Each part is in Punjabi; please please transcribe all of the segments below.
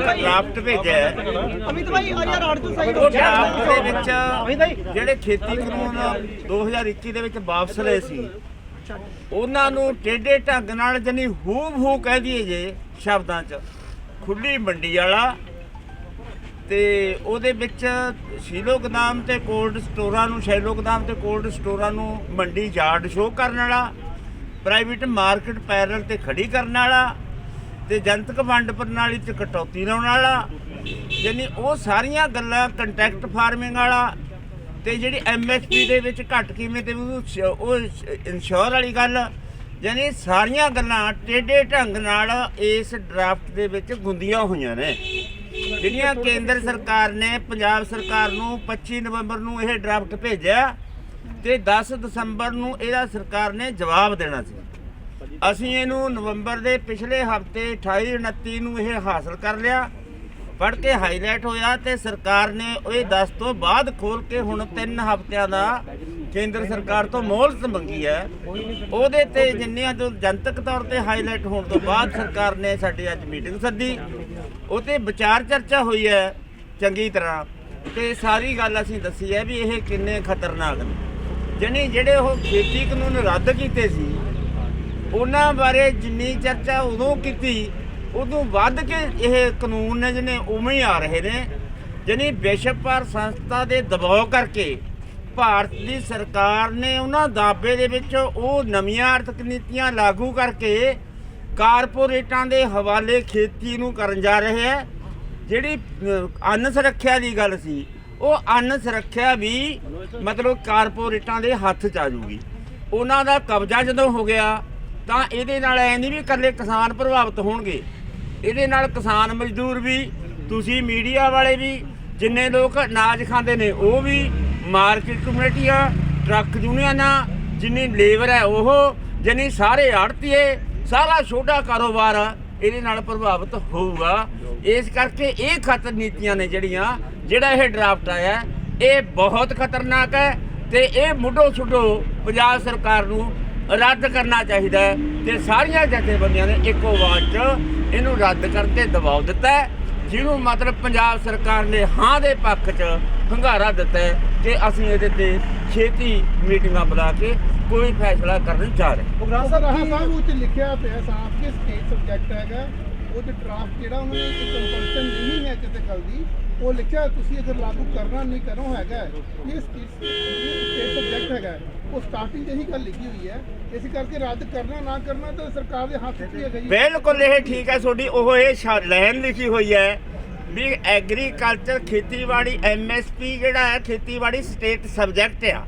ਡਰਾਫਟ ਭੇਜਿਆ ਹੈ। ਅਮਿਤ ਭਾਈ ਆ ਯਾਰ ਆੜ ਤੋਂ ਉਹ ਡਰਾਫਟ ਦੇ ਵਿੱਚ ਜਿਹੜੇ ਖੇਤੀ ਕਾਨੂੰਨ 2021 ਦੇ ਵਿੱਚ ਵਾਪਸ ਲਏ ਸੀ ਉਹਨਾਂ ਨੂੰ ਟੇਢੇ ਢੰਗ ਨਾਲ ਜਨੀ ਹੂਬ ਹੂ ਕਹਿ ਦਈਏ ਜੇ ਸ਼ਬਦਾਂ 'ਚ ਖੁੱਲੀ ਮੰਡੀ ਵਾਲਾ ਤੇ ਉਹਦੇ ਵਿੱਚ ਸ਼ੀਲੋ ਗਦਾਮ ਤੇ ਕੋਲਡ ਸਟੋਰਾਂ ਨੂੰ ਸ਼ੈਲੋ ਗਦਾਮ ਤੇ ਕੋਲਡ ਸਟੋਰਾਂ ਨੂੰ ਮੰਡੀ ਯਾਰਡ ਸ਼ੋਅ ਕਰਨ ਵਾਲਾ ਪ੍ਰਾਈਵੇਟ ਮਾਰਕੀਟ ਪੈਰਲ ਤੇ ਖੜੀ ਕਰਨ ਵਾਲਾ ਤੇ ਜਨਤਕ ਵੰਡ ਪ੍ਰਣਾਲੀ 'ਚ ਕਟੌਤੀ ਲਾਉਣ ਵਾਲਾ, ਯਾਨੀ ਉਹ ਸਾਰੀਆਂ ਗੱਲਾਂ ਕੰਟੈਕਟ ਫਾਰਮਿੰਗ ਵਾਲਾ ਤੇ ਜਿਹੜੀ ਐਮਐਸਪੀ ਦੇ ਵਿੱਚ ਘੱਟ ਕੀਮਤ ਤੇ ਉਹ ਇਨਸ਼ੋਰ ਵਾਲੀ ਗੱਲ, ਯਾਨੀ ਸਾਰੀਆਂ ਗੱਲਾਂ ਟੇਢੇ ਢੰਗ ਨਾਲ ਇਸ ਡਰਾਫਟ ਦੇ ਵਿੱਚ ਗੁੰਦੀਆਂ ਹੋਈਆਂ ਨੇ। ਜਿਹੜੀਆਂ ਕੇਂਦਰ ਸਰਕਾਰ ਨੇ, ਪੰਜਾਬ ਸਰਕਾਰ ਨੂੰ 25 ਨਵੰਬਰ ਨੂੰ ਇਹ ਡਰਾਫਟ ਭੇਜਿਆ ਤੇ 10 ਦਸੰਬਰ ਨੂੰ ਇਹਦਾ ਸਰਕਾਰ ਨੇ ਜਵਾਬ ਦੇਣਾ ਸੀ। ਅਸੀਂ ਇਹਨੂੰ ਨਵੰਬਰ ਦੇ ਪਿਛਲੇ ਹਫ਼ਤੇ 28 29 ਨੂੰ ਇਹ ਹਾਸਲ ਕਰ ਲਿਆ। ਪੜ੍ਹ ਕੇ ਹਾਈਲਾਈਟ ਹੋਇਆ ਤੇ ਸਰਕਾਰ ਨੇ ਇਹ 10 ਤੋਂ ਬਾਅਦ ਖੋਲ ਕੇ ਹੁਣ 3 ਹਫ਼ਤਿਆਂ ਦਾ ਕੇਂਦਰ ਸਰਕਾਰ ਤੋਂ ਮੋਹਲਤ ਮੰਗੀ ਹੈ। ਉਹਦੇ ਤੇ ਜਿੰਨੀਆਂ ਤੋਂ ਜਨਤਕ ਤੌਰ ਤੇ ਹਾਈਲਾਈਟ ਹੋਣ ਤੋਂ ਬਾਅਦ ਸਰਕਾਰ ਨੇ ਸਾਡੀ ਅੱਜ ਮੀਟਿੰਗ ਸੱਦੀ। ਉਹ ਤੇ ਵਿਚਾਰ ਚਰਚਾ ਹੋਈ ਹੈ ਚੰਗੀ ਤਰ੍ਹਾਂ। ਤੇ ਸਾਰੀ ਗੱਲ ਅਸੀਂ ਦੱਸੀ ਹੈ ਵੀ ਇਹ ਕਿੰਨੇ ਖਤਰਨਾਕ ਨੇ। ਜਾਣੀ ਜਿਹੜੇ ਉਹ ਖੇਤੀ ਕਾਨੂੰਨ ਰੱਦ ਕੀਤੇ ਸੀ ਉਹਨਾਂ ਬਾਰੇ ਜਿੰਨੀ ਚਰਚਾ ਉਦੋਂ ਕੀਤੀ, ਉਦੋਂ ਵੱਧ ਕੇ ਇਹ ਕਾਨੂੰਨ ਨੇ ਜਿਹਨੇ ਉਵੇਂ ਹੀ ਆ ਰਹੇ ਨੇ, ਜਾਣੀ ਵਿਸ਼ਵ ਸੰਸਥਾ ਦੇ ਦਬਾਅ ਕਰਕੇ ਭਾਰਤ ਦੀ ਸਰਕਾਰ ਨੇ ਉਹਨਾਂ ਦਾਅਵੇ ਦੇ ਵਿੱਚ ਉਹ ਨਵੀਆਂ ਆਰਥਿਕ ਨੀਤੀਆਂ ਲਾਗੂ ਕਰਕੇ ਕਾਰਪੋਰੇਟਾਂ ਦੇ ਹਵਾਲੇ ਖੇਤੀ ਨੂੰ ਕਰਨ ਜਾ ਰਹੇ ਹੈ। ਜਿਹੜੀ ਅੰਨ ਸੁਰੱਖਿਆ ਦੀ ਗੱਲ ਸੀ, ਉਹ ਅੰਨ ਸੁਰੱਖਿਆ ਵੀ ਮਤਲਬ ਕਾਰਪੋਰੇਟਾਂ ਦੇ ਹੱਥ 'ਚ ਆ ਜੂਗੀ। ਉਹਨਾਂ ਦਾ ਕਬਜ਼ਾ ਜਦੋਂ ਹੋ ਗਿਆ ਤਾਂ ਇਹਦੇ ਨਾਲ ਐ ਨਹੀਂ ਵੀ ਇਕੱਲੇ ਕਿਸਾਨ ਪ੍ਰਭਾਵਿਤ ਹੋਣਗੇ। ਇਹਦੇ ਨਾਲ ਕਿਸਾਨ ਮਜ਼ਦੂਰ ਵੀ, ਤੁਸੀਂ ਮੀਡੀਆ ਵਾਲੇ ਵੀ, ਜਿੰਨੇ ਲੋਕ ਅਨਾਜ ਖਾਂਦੇ ਨੇ, ਉਹ ਵੀ ਮਾਰਕੀਟ ਕਮੇਟੀਆਂ ਟਰੱਕ ਯੂਨੀਅਨਾਂ, ਜਿੰਨੀ ਲੇਬਰ ਹੈ ਉਹ, ਜਿੰਨੀ ਸਾਰੇ ਆੜਤੀਏ, ਸਾਰਾ ਛੋਟਾ ਕਾਰੋਬਾਰ ਇਹਦੇ ਨਾਲ ਪ੍ਰਭਾਵਿਤ ਹੋਊਗਾ। ਇਸ ਕਰਕੇ ਇਹ ਖਤਰ ਨੀਤੀਆਂ ਨੇ ਜਿਹੜੀਆਂ, ਜਿਹੜਾ ਇਹ ਡਰਾਫਟ ਆਇਆ, ਇਹ ਬਹੁਤ ਖਤਰਨਾਕ ਹੈ ਤੇ ਇਹ ਮੁੱਢੋ ਛੁੱਟੋ ਪੰਜਾਬ ਸਰਕਾਰ ਨੂੰ ਰੱਦ ਕਰਨਾ ਚਾਹੀਦਾ ਹੈ ਤੇ ਸਾਰੀਆਂ ਜਥੇਬੰਦੀਆਂ ਨੇ ਇੱਕੋ ਆਵਾਜ਼ 'ਚ ਇਹਨੂੰ ਰੱਦ ਕਰਨ ਤੇ ਦਬਾਅ ਦਿੱਤਾ ਹੈ, ਜਿਹਨੂੰ ਮਤਲਬ ਪੰਜਾਬ ਸਰਕਾਰ ਨੇ ਹਾਂ ਦੇ ਪੱਖ 'ਚ ਹੰਗਾਰਾ ਦਿੱਤਾ ਹੈ ਕਿ ਅਸੀਂ ਇਹਦੇ ਤੇ ਛੇਤੀ ਮੀਟਿੰਗਾਂ ਬੁਲਾ ਕੇ ਕੋਈ ਫੈਸਲਾ ਕਰਨ ਜਾ ਰਹੇ ਹਾਂ। ਸਾਹਿਬ, ਰਾਹਾ ਸਾਹਿਬ, ਉਹ ਲਿਖਿਆ ਪਿਆ ਸਾਫ਼ ਕਿ ਸਟੇਟ ਸਬਜੈਕਟ ਹੈਗਾ, ਉਹ ਡਰਾਫਟ ਜਿਹੜਾ ਉਹਨਾਂ ਨੇ ਇੱਕ ਕੰਪਲਸ਼ਨ ਨਹੀਂ ਹੈ ਕਿਸੇ ਗੱਲ ਦੀ ਉਹ ਲਿਖਿਆ ਤੁਸੀਂ ਅਗਰ ਲਾਗੂ ਕਰਨਾ ਨਹੀਂ ਕਰੋ ਹੈਗਾ ਇਹ ਸਟੇਟ ਸਬਜੈਕਟ ਹੈਗਾ ਉਹ ਸਟਾਰਟਿੰਗ 'ਚ ਇਹੀ ਗੱਲ ਲਿਖੀ ਹੋਈ ਹੈ। ਇਸ ਕਰਕੇ ਰੱਦ ਕਰਨਾ, ਨਾ ਕਰਨਾ ਤਾਂ ਸਰਕਾਰ ਦੇ ਹੱਥ 'ਚ ਹੀ ਹੈਗਾ ਜੀ। ਬਿਲਕੁਲ ਇਹ ਠੀਕ ਹੈ ਤੁਹਾਡੀ, ਉਹ ਇਹ ਸ਼ਾ- ਲਾਈਨ ਲਿਖੀ ਹੋਈ ਹੈ। ਵੀ ਐਗਰੀਕਲਚਰ ਖੇਤੀਬਾੜੀ ਐਮਐਸਪੀ ਜਿਹੜਾ ਹੈ, ਖੇਤੀਬਾੜੀ ਸਟੇਟ ਸਬਜੈਕਟ ਆ।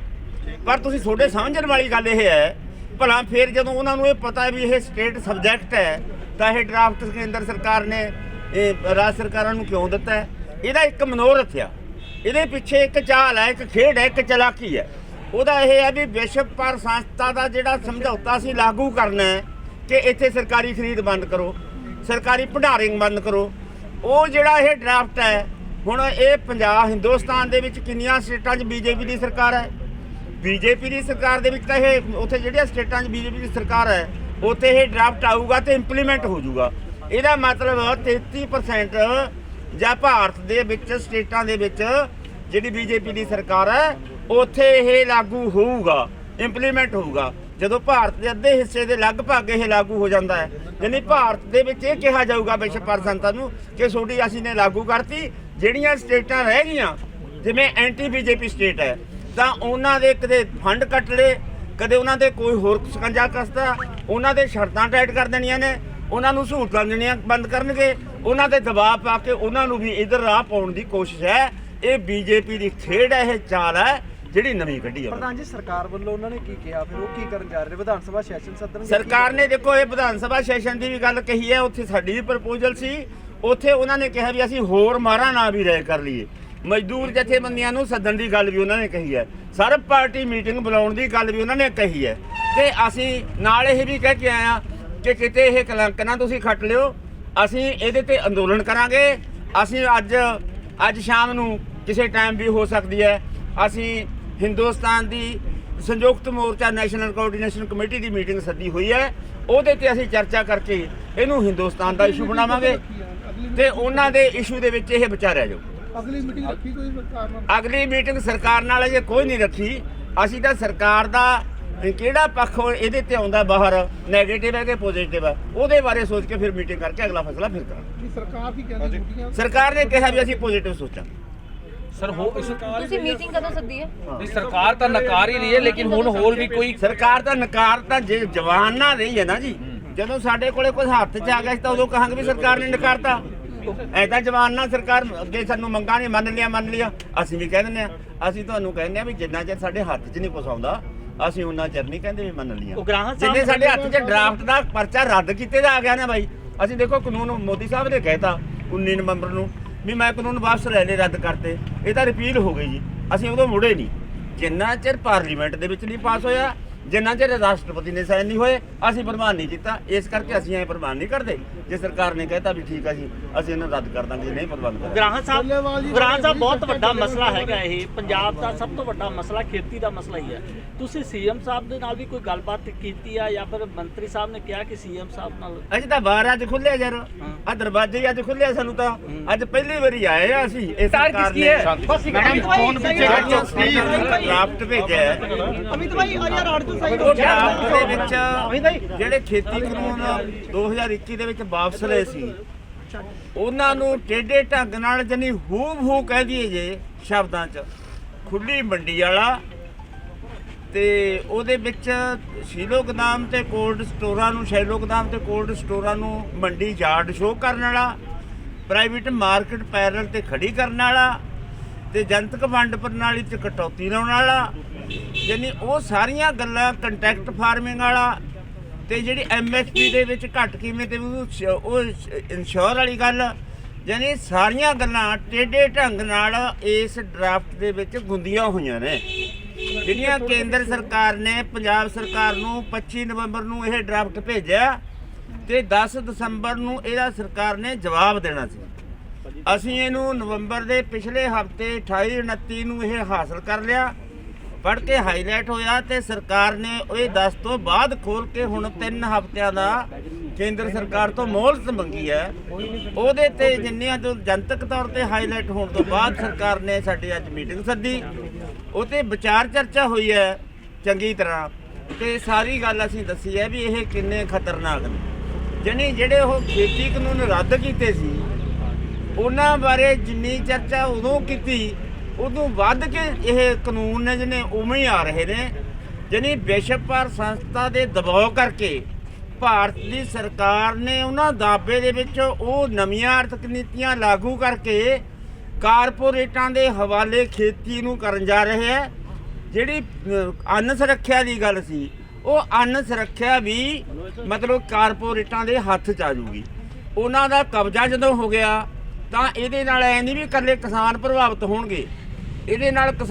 ਪਰ ਤੁਸੀਂ ਤੁਹਾਡੇ ਸਮਝਣ ਵਾਲੀ ਗੱਲ ਇਹ ਹੈ, ਭਲਾ ਫਿਰ ਜਦੋਂ ਉਹਨਾਂ ਨੂੰ ਇਹ ਪਤਾ ਵੀ ਇਹ ਸਟੇਟ ਸਬਜੈਕਟ ਹੈ, ਤਾਂ ਇਹ ਡਰਾਫਟ ਕੇਂਦਰ ਸਰਕਾਰ ਨੇ, ਇਹ ਰਾਜ ਸਰਕਾਰਾਂ ਨੂੰ ਕਿਉਂ ਦਿੱਤਾ ਹੈ? ਇਹਦਾ ਇੱਕ ਮਨੋਰਥ ਆ ਇਹਦੇ ਪਿੱਛੇ ਇੱਕ ਚਾਲ ਹੈ, ਇੱਕ ਖੇਡ ਹੈ, ਇੱਕ ਚਲਾਕੀ ਹੈ। ਉਹਦਾ ਇਹ ਹੈ ਵੀ ਵਿਸ਼ਵ ਪਰ ਸੰਸਥਾ ਦਾ ਜਿਹੜਾ ਸਮਝੌਤਾ ਸੀ ਲਾਗੂ ਕਰਨਾ ਹੈ ਕਿ ਇੱਥੇ ਸਰਕਾਰੀ ਖਰੀਦ ਬੰਦ ਕਰੋ, ਸਰਕਾਰੀ ਭੰਡਾਰਿੰਗ ਬੰਦ ਕਰੋ। ਉਹ ਜਿਹੜਾ ਇਹ ਡਰਾਫਟ ਹੈ, ਹੁਣ ਇਹ ਪੰਜਾਬ, ਹਿੰਦੁਸਤਾਨ ਦੇ ਵਿੱਚ ਕਿੰਨੀਆਂ ਸਟੇਟਾਂ 'ਚ ਬੀਜੇਪੀ ਦੀ ਸਰਕਾਰ ਹੈ? ਬੀਜੇਪੀ ਦੀ ਸਰਕਾਰ ਦੇ ਵਿੱਚ ਤਾਂ ਇਹ ਉੱਥੇ ਜਿਹੜੀਆਂ ਸਟੇਟਾਂ 'ਚ ਬੀਜੇਪੀ ਦੀ ਸਰਕਾਰ ਹੈ, ਉੱਥੇ ਇਹ ਡਰਾਫਟ ਆਊਗਾ ਤੇ ਇੰਪਲੀਮੈਂਟ ਹੋ ਜਾਊਗਾ ਇਹਦਾ ਮਤਲਬ 33% ਜਾਂ ਭਾਰਤ ਦੇ ਵਿੱਚ, ਸਟੇਟਾਂ ਦੇ ਵਿੱਚ ਜਿਹੜੀ ਬੀਜੇਪੀ ਦੀ ਸਰਕਾਰ ਹੈ, ਉੱਥੇ ਇਹ ਲਾਗੂ ਹੋਊਗਾ ਇੰਪਲੀਮੈਂਟ ਹੋਊਗਾ। ਜਦੋਂ ਭਾਰਤ ਦੇ ਅੱਧੇ ਹਿੱਸੇ ਦੇ ਲਗਭਗ ਇਹ ਲਾਗੂ ਹੋ ਜਾਂਦਾ ਹੈ, ਯਾਨੀ ਭਾਰਤ ਦੇ ਵਿੱਚ ਇਹ ਕਿਹਾ ਜਾਊਗਾ ਵਿਸ਼ਵ ਪਰਸੰਤਾਂ ਨੂੰ ਕਿ ਛੋਟੀ ਅਸੀਂ ਨੇ ਲਾਗੂ ਕਰਤੀ, ਜਿਹੜੀਆਂ ਸਟੇਟਾਂ ਰਹਿ ਗਈਆਂ, ਜਿਵੇਂ ਐਂਟੀ ਬੀਜੇਪੀ ਸਟੇਟ ਹੈ, ਤਾਂ ਉਹਨਾਂ ਦੇ ਕਦੇ ਫੰਡ ਕੱਟ ਲਏ, ਕਦੇ ਉਹਨਾਂ ਦੇ ਕੋਈ ਹੋਰ ਸਕੰਜਾ ਕਸਦਾ ਉਹਨਾਂ ਦੇ ਸ਼ਰਤਾਂ ਟਾਈਟ ਕਰ ਦੇਣੀਆਂ ਨੇ, ਉਹਨਾਂ ਨੂੰ ਸਹੂਲਤਾਂ ਦੇਣੀਆਂ ਬੰਦ ਕਰਨਗੇ ਉਹਨਾਂ ਤੇ ਦਬਾਅ ਪਾ ਕੇ ਉਹਨਾਂ ਨੂੰ ਵੀ ਇਧਰ ਰਾਹ ਪਾਉਣ ਦੀ ਕੋਸ਼ਿਸ਼ ਹੈ। ਇਹ ਬੀਜੇਪੀ ਦੀ ਖੇਡ ਹੈ ਇਹ ਚਾਲ ਹੈ ਜਿਹੜੀ ਨਵੀਂ ਕੱਢੀ ਹੈ। ਪ੍ਰਧਾਨ ਜੀ ਸਰਕਾਰ ਵੱਲੋਂ ਉਹਨਾਂ ਨੇ ਕੀ ਕਿਹਾ? ਫਿਰ ਉਹ ਕੀ ਕਰਨ ਜਾ ਰਹੇ ਵਿਧਾਨ ਸਭਾ ਸੈਸ਼ਨ ਸੱਦਣਗੇ ਸਰਕਾਰ ਨੇ ਦੇਖੋ ਇਹ ਵਿਧਾਨ ਸਭਾ ਸੈਸ਼ਨ ਦੀ ਵੀ ਗੱਲ ਕਹੀ ਹੈ ਉੱਥੇ ਸਾਡੀ ਵੀ ਪ੍ਰਪੋਜ਼ਲ ਸੀ। ਉੱਥੇ ਉਹਨਾਂ ਨੇ ਕਿਹਾ ਵੀ ਅਸੀਂ ਹੋਰ ਮਾਰਾ ਨਾ ਵੀ ਰਾਏ ਕਰ ਲਈਏ। ਮਜ਼ਦੂਰ ਜਥੇਬੰਦੀਆਂ ਨੂੰ ਸੱਦਣ ਦੀ ਗੱਲ ਵੀ ਉਹਨਾਂ ਨੇ ਕਹੀ ਹੈ। ਸਰਬ ਪਾਰਟੀ ਮੀਟਿੰਗ ਬੁਲਾਉਣ ਦੀ ਗੱਲ ਵੀ ਉਹਨਾਂ ਨੇ ਕਹੀ ਹੈ। ਤੇ ਅਸੀਂ ਨਾਲ ਇਹ ਵੀ ਕਹਿ ਕੇ ਆਏ ਆ ਕਿ ਕਿਤੇ ਇਹ ਕਲੰਕ ਨਾ ਤੁਸੀਂ ਖੱਟ ਲਿਓ। ਅਸੀਂ ਇਹਦੇ ਤੇ ਅੰਦੋਲਨ ਕਰਾਂਗੇ। ਅਸੀਂ ਅੱਜ ਅੱਜ ਸ਼ਾਮ ਨੂੰ ਕਿਸੇ ਟਾਈਮ ਵੀ ਹੋ ਸਕਦੀ ਹੈ। ਅਸੀਂ ਹਿੰਦੁਸਤਾਨ ਦੀ Samyukt Morcha national coordination committee ਦੀ ਮੀਟਿੰਗ ਸੱਦੀ ਹੋਈ ਹੈ। ਉਹਦੇ ਤੇ ਅਸੀਂ ਚਰਚਾ ਕਰਕੇ ਇਹਨੂੰ ਹਿੰਦੁਸਤਾਨ ਦਾ ਇਸ਼ੂ ਬਣਾਵਾਂਗੇ ਤੇ ਉਹਨਾਂ ਦੇ ਇਸ਼ੂ ਦੇ ਵਿੱਚ ਇਹ ਵਿਚਾਰਿਆ ਜਾਊ ਅਗਲੀ ਮੀਟਿੰਗ ਰੱਖੀ ਕੋਈ ਸਰਕਾਰ ਨਾਲ ਅਗਲੀ ਮੀਟਿੰਗ ਸਰਕਾਰ ਨਾਲ ਅਜੇ ਕੋਈ ਨਹੀਂ ਰੱਖੀ। ਅਸੀਂ ਤਾਂ ਸਰਕਾਰ ਦਾ ਕਿਹੜਾ ਪੱਖ ਇਹਦੇ ਤੇ ਆਉਂਦਾ ਬਾਹਰ? 네ਗੇਟਿਵ ਹੈ ਕਿ ਪੋਜ਼ਿਟਿਵ ਹੈ? ਉਹਦੇ ਬਾਰੇ ਸੋਚ ਕੇ ਫਿਰ ਮੀਟਿੰਗ ਕਰਕੇ ਅਗਲਾ ਫੈਸਲਾ ਫਿਰ ਕਰਾਂਗੇ। ਸਰਕਾਰ ਕੀ ਕਹਿੰਦੀ ਛੁੱਟੀਆਂ ਸਰਕਾਰ ਨੇ ਕਿਹਾ ਵੀ ਅਸੀਂ ਪੋਜ਼ਿਟਿਵ ਸੋਚਾਂਗੇ। ਸਰ ਹੋ ਇਸ ਤੁਸੀਂ ਮੀਟਿੰਗ ਕਦੋਂ ਸੱਦੀ ਹੈ? ਨਹੀਂ, ਸਰਕਾਰ ਤਾਂ ਨਕਾਰ ਹੀ ਰਹੀ ਹੈ ਲੇਕਿਨ ਹੁਣ ਹੋਰ ਵੀ ਕੋਈ ਸਰਕਾਰ ਤਾਂ ਨਕਾਰ ਤਾਂ ਜੇ ਜਵਾਨ ਨਾ ਰਹੀ ਹੈ ਨਾ ਜੀ ਜਦੋਂ ਸਾਡੇ ਕੋਲੇ ਕੁਝ ਹੱਥ 'ਚ ਆ ਗਿਆ ਸੀ ਤਾਂ ਉਦੋਂ ਕਹਾਂਗੇ ਵੀ ਸਰਕਾਰ ਨੇ ਨਕਾਰਤਾ। ਐਦਾਂ ਜਵਾਨ ਨਾਲ ਸਰਕਾਰ ਅੱਗੇ ਸਾਨੂੰ ਮੰਗਾਂ ਨਹੀਂ ਮੰਨ ਲਿਆ ਮੰਨ ਲਿਆ। ਅਸੀਂ ਵੀ ਕਹਿ ਦਿੰਦੇ ਆ ਅਸੀਂ ਤੁਹਾਨੂੰ ਕਹਿੰਦੇ ਆ ਵੀ ਜਿੰਨਾ ਚਿਰ ਸਾਡੇ ਹੱਥ 'ਚ ਨਹੀਂ ਆਉਂਦਾ ਅਸੀਂ ਉਹਨਾਂ ਚਿਰ ਨਹੀਂ ਕਹਿੰਦੇ ਵੀ ਮੰਨ ਲਿਆ ਉਗਰਾਹਾਂ ਸਾਹਿਬ ਜਿੰਨੇ ਸਾਡੇ ਹੱਥ 'ਚ ਡਰਾਫਟ ਦਾ ਪਰਚਾ ਰੱਦ ਕੀਤੇ ਦਾ ਆ ਗਿਆ ਨਾ ਬਾਈ। ਅਸੀਂ ਦੇਖੋ ਕਾਨੂੰਨ ਮੋਦੀ ਸਾਹਿਬ ਨੇ ਕਹਿਤਾ 19 ਨਵੰਬਰ ਨੂੰ ਵੀ ਮੈਂ ਕਾਨੂੰਨ ਵਾਪਸ ਲੈ ਲਏ ਰੱਦ ਕਰਤੇ। ਇਹ ਤਾਂ ਰਿਪੀਲ ਹੋ ਗਈ ਜੀ। ਅਸੀਂ ਉਦੋਂ ਮੁੜੇ ਨਹੀਂ। ਜਿੰਨਾ ਚਿਰ ਪਾਰਲੀਮੈਂਟ ਦੇ ਵਿੱਚ ਨਹੀਂ ਪਾਸ ਹੋਇਆ ਜਿੰਨਾ ਚਿਰ ਰਾਸ਼ਟਰਪਤੀ ਨੇ ਸਾਈਨ ਨਹੀਂ ਹੋਏ ਅਸੀਂ ਪ੍ਰਮਾਨ ਨਹੀਂ ਕੀਤਾ। ਇਸ ਕਰਕੇ ਅਸੀਂ ਐ ਪ੍ਰਮਾਨ ਨਹੀਂ ਕਰਦੇ। ਜੇ ਸਰਕਾਰ ਨੇ ਕਹਿਤਾ ਵੀ ਠੀਕ ਆ ਜੀ ਅਸੀਂ ਇਹਨੂੰ ਰੱਦ ਕਰ ਦਾਂਗੇ ਨਹੀਂ ਪ੍ਰਬੰਧ ਕਰਾਂਗੇ ਗ੍ਰਾਹਕ ਸਾਹਿਬ ਗ੍ਰਾਹਕ ਸਾਹਿਬ ਬਹੁਤ ਵੱਡਾ ਮਸਲਾ ਹੈਗਾ ਇਹ। ਪੰਜਾਬ ਦਾ ਸਭ ਤੋਂ ਵੱਡਾ ਮਸਲਾ ਖੇਤੀ ਦਾ ਮਸਲਾ ਹੀ ਹੈ। ਤੁਸੀਂ ਸੀਐਮ ਸਾਹਿਬ ਦੇ ਨਾਲ ਵੀ ਕੋਈ ਗੱਲਬਾਤ ਕੀਤੀ ਆ ਜਾਂ ਫਿਰ ਮੰਤਰੀ ਸਾਹਿਬ ਨੇ ਕਿਹਾ ਕਿ ਸੀਐਮ ਸਾਹਿਬ ਨਾਲ? ਅੱਜ ਤਾਂ ਬਾਹਰ ਅੱਜ ਖੁੱਲਿਆ ਯਾਰ। ਆ ਦਰਵਾਜ਼ੇ ਹੀ ਅੱਜ ਖੁੱਲਿਆ ਸਾਨੂੰ ਤਾਂ। ਅੱਜ ਪਹਿਲੀ ਵਾਰੀ ਆਏ ਆ ਅਸੀਂ ਇਸ ਸਰਕਾਰ ਨੇ। ਫੋਨ ਡਰਾਫਟ ਭੇਜਿਆ। ਅਮਿਤ ਭਾਈ ਯਾਰ ਡਰਾਫਟ ਦੇ ਵਿੱਚ ਜਿਹੜੇ ਖੇਤੀ ਕਾਨੂੰਨ 2021 ਦੇ ਵਿੱਚ ਵਾਪਸ ਲਏ ਸੀ ਉਹਨਾਂ ਨੂੰ ਟੇਢੇ ਢੰਗ ਨਾਲ ਜਨੀ ਹੂਬ ਹੂ ਕਹਿ ਦਈਏ ਜੇ ਸ਼ਬਦਾਂ 'ਚ ਖੁੱਲੀ ਮੰਡੀ ਵਾਲਾ ਤੇ ਉਹਦੇ ਵਿੱਚ ਸ਼ੀਲੋ ਗੋਦਾਮ ਤੇ ਕੋਲਡ ਸਟੋਰਾਂ ਨੂੰ ਸ਼ੈਲੋ ਗੋਦਾਮ ਤੇ ਕੋਲਡ ਸਟੋਰਾਂ ਨੂੰ ਮੰਡੀ ਯਾਰਡ ਸ਼ੋਅ ਕਰਨ ਵਾਲਾ ਪ੍ਰਾਈਵੇਟ ਮਾਰਕੀਟ ਪੈਰਲ ਤੇ ਖੜੀ ਕਰਨ ਵਾਲਾ ਤੇ ਜਨਤਕ ਵੰਡ ਪ੍ਰਣਾਲੀ 'ਚ ਕਟੌਤੀ ਲਾਉਣ ਵਾਲਾ, ਯਾਨੀ ਉਹ ਸਾਰੀਆਂ ਗੱਲਾਂ ਕੰਟੈਕਟ ਫਾਰਮਿੰਗ ਵਾਲਾ ਤੇ ਜਿਹੜੀ ਐਮਐਸਪੀ ਦੇ ਵਿੱਚ ਘੱਟ ਕੀਮਤ ਤੇ ਉਹ ਇਨਸ਼ੋਰ ਵਾਲੀ ਗੱਲ, ਯਾਨੀ ਸਾਰੀਆਂ ਗੱਲਾਂ ਟੇਢੇ ਢੰਗ ਨਾਲ ਇਸ ਡਰਾਫਟ ਦੇ ਵਿੱਚ ਗੁੰਦੀਆਂ ਹੋਈਆਂ ਨੇ। ਜਿਹੜੀਆਂ ਕੇਂਦਰ ਸਰਕਾਰ ਨੇ, ਪੰਜਾਬ ਸਰਕਾਰ ਨੂੰ 25 ਨਵੰਬਰ ਨੂੰ ਇਹ ਡਰਾਫਟ ਭੇਜਿਆ ਤੇ 10 ਦਸੰਬਰ ਨੂੰ ਇਹਦਾ ਸਰਕਾਰ ਨੇ ਜਵਾਬ ਦੇਣਾ ਸੀ। ਅਸੀਂ ਇਹਨੂੰ ਨਵੰਬਰ ਦੇ ਪਿਛਲੇ ਹਫ਼ਤੇ 28 29 ਨੂੰ ਇਹ ਹਾਸਲ ਕਰ ਲਿਆ। ਪੜ ਕੇ ਹਾਈਲਾਈਟ ਹੋਇਆ ਤੇ ਸਰਕਾਰ ਨੇ ਇਹ 10 ਤੋਂ ਬਾਅਦ ਖੋਲ ਕੇ ਹੁਣ 3 ਹਫ਼ਤਿਆਂ ਦਾ ਕੇਂਦਰ ਸਰਕਾਰ ਤੋਂ ਮੋਹਲਤ ਮੰਗੀ ਹੈ। ਉਹਦੇ ਤੇ ਜਿੰਨੀਆਂ ਤੋਂ ਜਨਤਕ ਤੌਰ ਤੇ ਹਾਈਲਾਈਟ ਹੋਣ ਤੋਂ ਬਾਅਦ ਸਰਕਾਰ ਨੇ ਸਾਡੀ ਅੱਜ ਮੀਟਿੰਗ ਸੱਦੀ। ਉਹ ਤੇ ਵਿਚਾਰ ਚਰਚਾ ਹੋਈ ਹੈ ਚੰਗੀ ਤਰ੍ਹਾਂ। ਤੇ ਸਾਰੀ ਗੱਲ ਅਸੀਂ ਦੱਸੀ ਹੈ ਵੀ ਇਹ ਕਿੰਨੇ ਖਤਰਨਾਕ ਨੇ। ਜਾਣੀ ਜਿਹੜੇ ਉਹ ਖੇਤੀ ਕਾਨੂੰਨ ਰੱਦ ਕੀਤੇ ਸੀ ਉਹਨਾਂ ਬਾਰੇ ਜਿੰਨੀ ਚਰਚਾ ਉਦੋਂ ਕੀਤੀ, ਉਦੋਂ ਵੱਧ ਕੇ ਇਹ ਕਾਨੂੰਨ ਨੇ ਜਿਹਨੇ ਉਵੇਂ ਹੀ ਆ ਰਹੇ ਨੇ, ਜਾਣੀ ਵਿਸ਼ਵ ਭਰ ਸੰਸਥਾ ਦੇ ਦਬਾਅ ਕਰਕੇ ਭਾਰਤ ਦੀ ਸਰਕਾਰ ਨੇ ਉਹਨਾਂ ਦਾਅਵੇ ਦੇ ਵਿੱਚ ਉਹ ਨਵੀਆਂ ਆਰਥਿਕ ਨੀਤੀਆਂ ਲਾਗੂ ਕਰਕੇ ਕਾਰਪੋਰੇਟਾਂ ਦੇ ਹਵਾਲੇ ਖੇਤੀ ਨੂੰ ਕਰਨ ਜਾ ਰਹੇ ਹੈ। ਜਿਹੜੀ ਅੰਨ ਸੁਰੱਖਿਆ ਦੀ ਗੱਲ ਸੀ, ਉਹ ਅੰਨ ਸੁਰੱਖਿਆ ਵੀ ਮਤਲਬ ਕਾਰਪੋਰੇਟਾਂ ਦੇ ਹੱਥ 'ਚ ਆ ਜੂਗੀ। ਉਹਨਾਂ ਦਾ ਕਬਜ਼ਾ ਜਦੋਂ ਹੋ ਗਿਆ ਤਾਂ ਇਹਦੇ ਨਾਲ ਐ ਨਹੀਂ ਵੀ ਇਕੱਲੇ ਕਿਸਾਨ ਪ੍ਰਭਾਵਿਤ ਹੋਣਗੇ। ਇਹਦੇ ਨਾਲ ਕਿਸਾਨ